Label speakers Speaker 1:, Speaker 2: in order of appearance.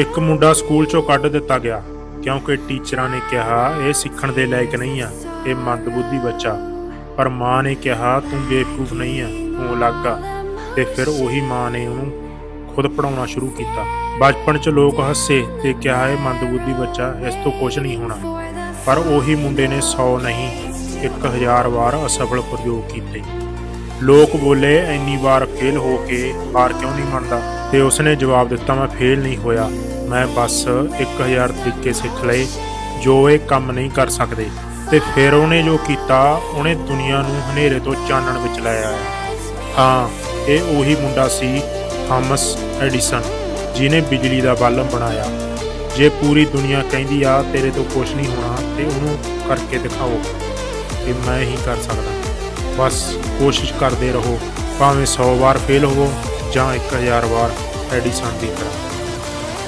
Speaker 1: ਇੱਕ ਮੁੰਡਾ ਸਕੂਲ ਚੋਂ ਕੱਢ ਦਿੱਤਾ ਗਿਆ, ਕਿਉਂਕਿ ਟੀਚਰਾਂ ਨੇ ਕਿਹਾ, ਇਹ ਸਿੱਖਣ ਦੇ ਲਾਇਕ ਨਹੀਂ ਆ, ਇਹ ਮੰਦਬੁੱਧੀ ਬੱਚਾ। ਪਰ ਮਾਂ ਨੇ ਕਿਹਾ, ਤੂੰ ਬੇਵਕੂਫ ਨਹੀਂ ਆ, ਤੂੰ ਅਲੱਗ ਆ। ਤੇ ਫਿਰ ਉਹੀ ਮਾਂ ਨੇ ਉਹਨੂੰ ਖੁਦ ਪੜਾਉਣਾ ਸ਼ੁਰੂ ਕੀਤਾ। ਬਚਪਨ 'ਚ ਲੋਕ ਹੱਸੇ ਤੇ ਕਿਹਾ, ਇਹ ਮੰਦਬੁੱਧੀ ਬੱਚਾ, ਇਸ ਤੋਂ ਕੁਝ ਨਹੀਂ ਹੋਣਾ। ਪਰ ਉਹੀ ਮੁੰਡੇ ਨੇ 100 ਨਹੀਂ 1000 ਵਾਰ ਅਸਫਲ ਪ੍ਰਯੋਗ ਕੀਤੇ। ਲੋਕ ਬੋਲੇ, ਇੰਨੀ ਵਾਰ ਫੇਲ ਹੋ ਕੇ ਹਾਰ ਕਿਉਂ ਨਹੀਂ ਮੰਨਦਾ ਤੇ ਉਸਨੇ ਜਵਾਬ ਦਿੱਤਾ, ਮੈਂ ਫੇਲ ਨਹੀਂ ਹੋਇਆ। ਮੈਂ ਬਸ 1000 ਤਰੀਕੇ ਸਿੱਖ ਲਏ, ਜੋ ਇਹ ਕੰਮ ਨਹੀਂ ਕਰ ਸਕਦੇ। ਤੇ ਫਿਰ ਉਹਨੇ ਜੋ ਕੀਤਾ, ਉਹਨੇ ਦੁਨੀਆ ਨੂੰ ਹਨੇਰੇ ਤੋਂ ਚਾਨਣ ਵਿੱਚ ਲੈ ਆਇਆ ਹਾਂ, ਇਹ ਉਹੀ ਮੁੰਡਾ ਸੀ, ਥਾਮਸ ਐਡੀਸਨ ਜਿਨੇ ਬਿਜਲੀ ਦਾ ਬਲਬ ਬਣਾਇਆ। ਜੇ ਪੂਰੀ ਦੁਨੀਆ ਕਹਿੰਦੀ ਆ, ਤੇਰੇ ਤੋਂ ਕੁਝ ਨਹੀਂ ਹੋਣਾ, ਤੇ ਉਹਨੂੰ ਕਰਕੇ ਦਿਖਾਓ ਕਿ ਮੈਂ ਹੀ ਕਰ ਸਕਦਾ। ਬਸ ਕੋਸ਼ਿਸ਼ ਕਰਦੇ ਰਹੋ, ਭਾਵੇਂ 100 ਵਾਰ ਫੇਲ ਹੋਵੋ ਜਾਂ 1000 ਵਾਰ ਐਡੀਸਨ ਦੀ ਤਰ੍ਹਾਂ।